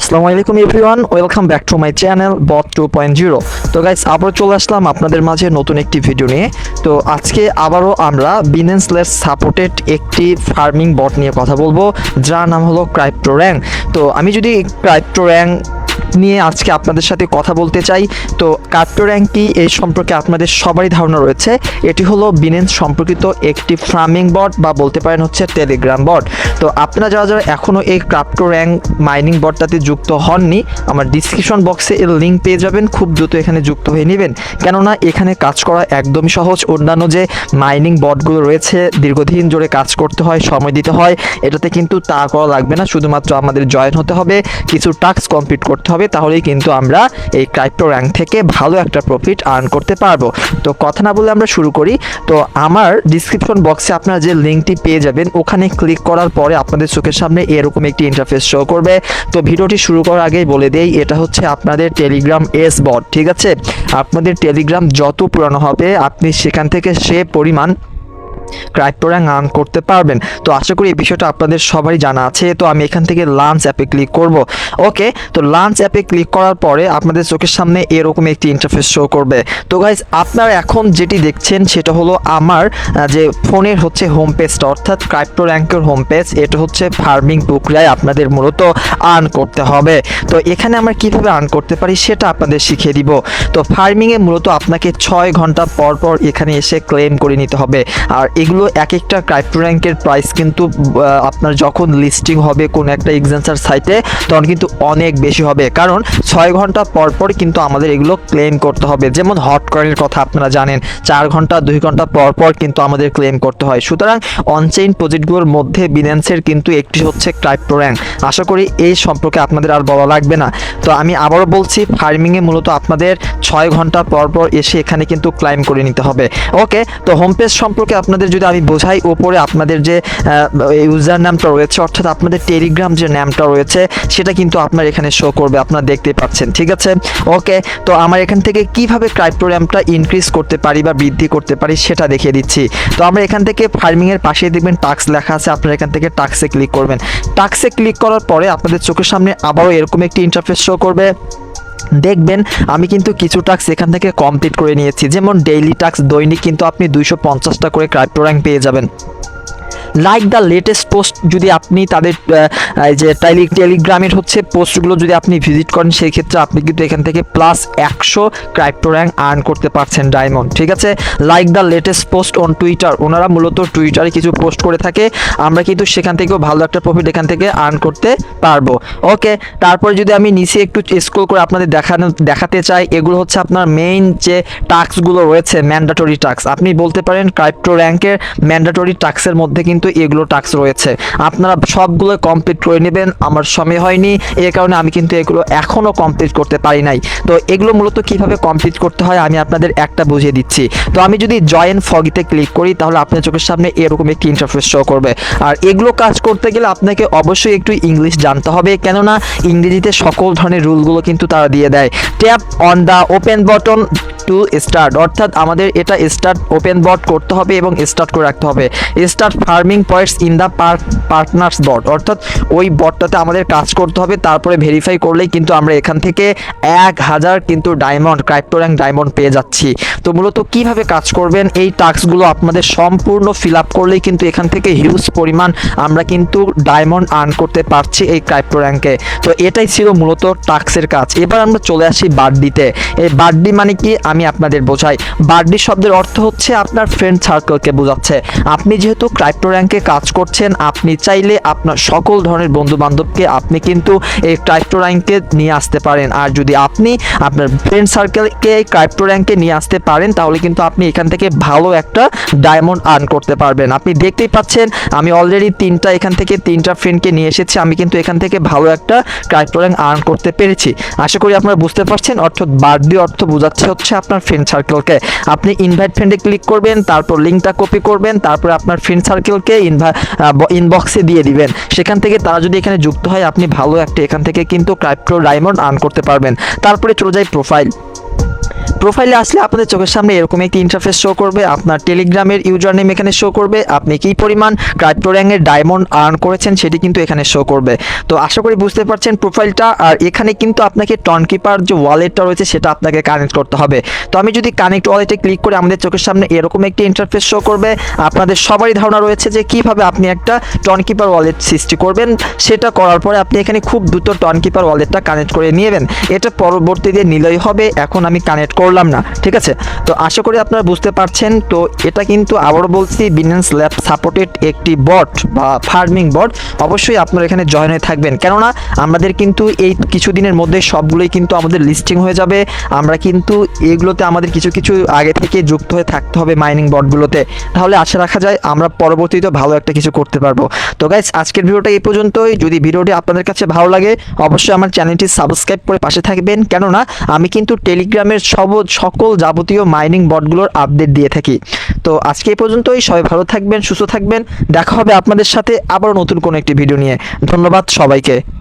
আসসালামু আলাইকুম everyone welcome back to my channel bot to point zero তো guys আবারও চলে আসলাম আপনাদের মাঝে নতুন একটি ভিডিও নিয়ে। তো আজকে আবারও আমরা বিনেন্সলেস সাপোর্টেড একটি ফার্মিং বট নিয়ে কথা বলব, যার নাম হলো ক্রাইপ্টো র্যাঙ্ক তো আমি যদি ক্রাইপ্টো র্যাং নিয়ে আজকে আপনাদের সাথে কথা বলতে চাই। তো কার্টো র্যাঙ্ক এই সম্পর্কে আপনাদের সবারই ধারণা রয়েছে। এটি হলো বিনেন্স সম্পর্কিত একটি ফার্মিং বট বা বলতে পারেন হচ্ছে টেলিগ্রাম বট। তো আপনারা যারা যারা এখনও এই ক্রাপ্টো র্যাঙ্ক মাইনিং বটটাতে যুক্ত হননি, আমার ডিসক্রিপশন বক্সে এর লিঙ্ক পেয়ে যাবেন। খুব দ্রুত এখানে যুক্ত হয়ে নেবেন। কেননা এখানে কাজ করা একদমই সহজ। অন্যান্য যে মাইনিং বটগুলো রয়েছে, দীর্ঘদিন জোরে কাজ করতে হয়, সময় দিতে হয়, এটাতে কিন্তু তা করা লাগবে না। শুধুমাত্র আমাদের জয়েন হতে হবে। কিছু টাস্ক কমপ্লিট করতে হবে, তাহলেই কিন্তু আমরা এই ক্রাইপ্টো র্যাঙ্ক থেকে ভালো একটা প্রফিট আর্ন করতে পারব। তো কথা না বলে আমরা শুরু করি। তো আমার ডিসক্রিপশন বক্সে আপনারা যে লিঙ্কটি পেয়ে যাবেন, ওখানে ক্লিক করার পরে আপনাদের চোখের সামনে এরকম একটি ইন্টারফেস শো করবে। তো ভিডিওটি শুরু করার আগেই বলে দেই, এটা হচ্ছে আপনাদের টেলিগ্রাম এস বট ঠিক আছে? আপনাদের টেলিগ্রাম যত পুরানো হবে, আপনি সেখান থেকে সে পরিমাণ ক্রাইপ্টো র্যাঙ্ক আর্ন করতে পারবেন। তো আশা করি এই বিষয়টা আপনাদের সবারই জানা আছে। তো আমি এখান থেকে লাঞ্চ অ্যাপে ক্লিক করব। ওকে তো লাঞ্চ অ্যাপে ক্লিক করার পরে আপনাদের চোখের সামনে এরকম একটি ইন্টারফেস শো করবে। তো গাইজ আপনারা এখন যেটি দেখছেন সেটা হলো আমার যে ফোনের হচ্ছে হোম পেজটা অর্থাৎ ক্রাইপ্টো র্যাঙ্কের হোম পেজ এটা হচ্ছে ফার্মিং প্রক্রিয়ায় আপনাদের মূলত আর্ন করতে হবে। তো এখানে আমরা কীভাবে আর্ন করতে পারি সেটা আপনাদের শিখিয়ে দিব। তো ফার্মিংয়ে মূলত আপনাকে ছয় ঘণ্টা পর পর এখানে এসে ক্লেম করে নিতে হবে। আর এগুলো এক একটা ক্রাইপ্টো র্যাঙ্কের প্রাইস কিন্তু আপনার যখন লিস্টিং হবে কোন একটা এক্সেন্সার সাইটে তখন কিন্তু অনেক বেশি হবে। কারণ ছয় ঘণ্টা পর পর কিন্তু আমাদের এগুলো ক্লেম করতে হবে। যেমন হট কয়েনের কথা আপনারা জানেন, চার ঘণ্টা, দুই ঘণ্টা পর পর কিন্তু আমাদের ক্লেম করতে হয়। সুতরাং অনচেইন প্রজেক্টগুলোর মধ্যে বিন্যান্সের কিন্তু একটি হচ্ছে ক্রাইপ্টো র্যাঙ্ক আশা করি এই সম্পর্কে আপনাদের আর বলা লাগবে না। তো আমি আবারও বলছি ফার্মিংয়ে মূলত আপনাদের ছয় ঘণ্টা পর পর এসে এখানে কিন্তু ক্লাইম করে নিতে হবে। ওকে তো হোম পেজ সম্পর্কে আপনাদের যদি আমি বোঝাই ওপরে আপনাদের যে ইউজার নামটা রয়েছে, অর্থাৎ আপনাদের টেলিগ্রাম যে নামটা রয়েছে, সেটা কিন্তু আপনার এখানে শো করবে, আপনারা দেখতে পাচ্ছেন, ঠিক আছে? ওকে তো আমার এখান থেকে কীভাবে ক্রাইপ্টো র্যামটা ইনক্রিজ করতে পারি বা বৃদ্ধি করতে পারি, সেটা দেখিয়ে দিচ্ছি। তো আমরা এখান থেকে ফার্মিংয়ের পাশে দেখবেন টাক্স লেখা আছে, আপনারা এখান থেকে টাক্সে ক্লিক করবেন। টাক্সে ক্লিক করার পরে আপনাদের চোখের সামনে আবারও এরকম একটি ইন্টারফেস শো করবে। দেখবেন, আমি কিন্তু কিছু টাস্ক এখান থেকে কমপ্লিট করে নিয়েছি। যেমন ডেইলি টাস্ক দৈনিক কিন্তু আপনি দুইশো পঞ্চাশটা করে ক্রাইপ্টো র্যাঙ্ক পেয়ে যাবেন। লাইক দ্য লেটেস্ট পোস্ট যদি আপনি তাদের যে টেলি টেলিগ্রামের হচ্ছে পোস্টগুলো যদি আপনি ভিজিট করেন সেই ক্ষেত্রে আপনি কিন্তু এখান থেকে প্লাস একশো ক্রাইপ্টো র্যাঙ্ক আর্ন করতে পারছেন ডায়মন্ড ঠিক আছে? Like the latest post on Twitter ওনারা মূলত টুইটারে কিছু পোস্ট করে থাকে। আমরা কিন্তু সেখান থেকেও ভালো একটা প্রফিট এখান থেকে আর্ন করতে পারব। ওকে তারপরে যদি আমি নিচে একটু স্ক্রল করে আপনাদের দেখানো, দেখাতে চাই, এগুলো হচ্ছে আপনার মেইন যে টাস্কগুলো রয়েছে ম্যান্ডাটরি টাস্ক আপনি বলতে পারেন ক্রাইপ্টো র্যাঙ্কের ম্যান্ডাটরি টাস্কের মধ্যে কিন্তু এগুলো টাস্ক রয়েছে। আপনারা সবগুলো কমপ্লিট করে নেবেন, আমার সময় হয়নি এই কারণে আমি কিন্তু এগুলো এখনও কমপ্লিট করতে পারি নাই। তো এগুলো মূলত কীভাবে কমপ্লিট করতে হয় আমি আপনাদের একটা বুঝিয়ে দিচ্ছি। তো আমি যদি জয়েন ফগিতে ক্লিক করি, তাহলে আপনার চোখের সামনে এরকম একটি ইন্টারফেস শো করবে। আর এগুলো কাজ করতে গেলে আপনাকে অবশ্যই একটু ইংলিশ জানতে হবে, কেননা ইংরেজিতে সকল ধরনের রুলগুলো কিন্তু তারা দিয়ে দেয়। Tap on the open button to start অর্থাৎ আমাদের এটা স্টার্ট ওপেন বট করতে হবে এবং স্টার্ট করে রাখতে হবে। Start farming points in the partners bot অর্থাৎ ওই বটটাতে আমাদের কাজ করতে হবে, তারপরে ভেরিফাই করলেই কিন্তু আমরা এখান থেকে এক হাজার কিন্তু ডায়মন্ড ক্রাইপ্টো ডায়মন্ড পেয়ে যাচ্ছি। তো মূলত কীভাবে কাজ করবেন, এই টাস্কগুলো আপনাদের সম্পূর্ণ ফিল আপ করলেই কিন্তু এখান থেকে হিউজ পরিমাণ আমরা কিন্তু ডায়মন্ড আর্ন করতে পারছি এই ক্রাইপ্টো তো এটাই ছিল মূলত টাস্কের কাজ। এবার আমরা চলে আসি বার্থডিতে এই বার্থডি মানে কি? আমি আপনাদের বোঝাই। বার্থডি শব্দের অর্থ হচ্ছে আপনার ফ্রেন্ড সার্কেলকে বোঝাচ্ছে। আপনি যেহেতু ক্রাইপ্টো র্যাঙ্কে কাজ করছেন, আপনি চাইলে আপনার সকল ধরনের বন্ধু বান্ধবকে আপনি কিন্তু এই ক্রাইপ্টো র্যাঙ্কে নিয়ে আসতে পারেন। আর যদি আপনি আপনার ফ্রেন্ড সার্কেলকে এই ক্রাইপ্টো র্যাঙ্কে নিয়ে আসতে পারেন, তাহলে কিন্তু আপনি এখান থেকে ভালো একটা ডায়মন্ড আর্ন করতে পারবেন। আপনি দেখতেই পাচ্ছেন, আমি অলরেডি তিনটা, এখান থেকে তিনটা ফ্রেন্ডকে নিয়ে এসেছি, আমি কিন্তু এখান থেকে ভালো একটা ক্রাইপ্টো র্যাঙ্ক আর্ন করতে পেরেছি। আশা করি আপনারা বুঝতে পারছেন, অর্থাৎ বার্থডে অর্থ বোঝাচ্ছে হচ্ছে আপনার ফ্রেন্ড সার্কেলকে আপনি ইনভাইট ফ্রেন্ডে ক্লিক করবেন, তারপর লিঙ্কটা কপি করবেন, তারপর আপনার ফ্রেন্ড সার্কেলকে ইনভাই ইনবক্সে দিয়ে দিবেন। সেখান থেকে তারা যদি এখানে যুক্ত হয়, আপনি ভালো একটা এখান থেকে কিন্তু ক্রাইপ্টো ডায়মন্ড আর্ন করতে পারবেন। তারপরে চলে যায় প্রোফাইল প্রোফাইলে আসলে আপনাদের চোখের সামনে এরকম একটি ইন্টারফেস শো করবে। আপনার টেলিগ্রামের ইউজার নেম এখানে শো করবে। আপনি কী পরিমাণ ক্রাইপ্টো র্যাঙ্কের ডায়মন্ড আর্ন করেছেন সেটি কিন্তু এখানে শো করবে। তো আশা করি বুঝতে পারছেন প্রোফাইলটা আর এখানে কিন্তু আপনাকে টনকিপার যে ওয়ালেটটা রয়েছে সেটা আপনাকে কানেক্ট করতে হবে। তো আমি যদি কানেক্ট ওয়ালেটে ক্লিক করে আমাদের চোখের সামনে এরকম একটি ইন্টারফেস শো করবে, আপনাদের সবারই ধারণা রয়েছে যে কীভাবে আপনি একটা টনকিপার ওয়ালেট সৃষ্টি করবেন। সেটা করার পরে আপনি এখানে খুব দ্রুত টনকিপার ওয়ালেটটা কানেক্ট করে নিয়েবেন এটা পরবর্তীতে নিলেই হবে। এখন আমি কানেক্ট করলাম না, ঠিক আছে? তো আশা করি আপনারা বুঝতে পারছেন, তো এটা কিন্তু আবারও বলছি বিনেন্স ল্যাব সাপোর্টেড একটি বট বা ফার্মিং বট অবশ্যই আপনারা এখানে জয়েন হয়ে থাকবেন। কেননা, আমাদের কিন্তু এই কিছুদিনের মধ্যে সবগুলোই কিন্তু আমাদের লিস্টিং হয়ে যাবে। আমরা কিন্তু এগুলোতে আমাদের কিছু কিছু আগে থেকে যুক্ত হয়ে থাকতে হবে মাইনিং বটগুলোতে তাহলে আশা রাখা যায়, আমরা পরবর্তীতে ভালো একটা কিছু করতে পারব। তো গাইজ আজকের ভিডিওটা এই পর্যন্তই। যদি ভিডিওটি আপনাদের কাছে ভালো লাগে, অবশ্যই আমার চ্যানেলটি সাবস্ক্রাইব করে পাশে থাকবেন। কেননা, আমি কিন্তু টেলিগ্রামের সব সকল যাবতীয় মাইনিং বটগুলোর আপডেট দিয়ে থাকি। তো আজকে এই পর্যন্তই, সবাই ভালো থাকবেন, সুস্থ থাকবেন। দেখা হবে আপনাদের সাথে আবারও নতুন কোনো একটি ভিডিও নিয়ে। ধন্যবাদ সবাইকে।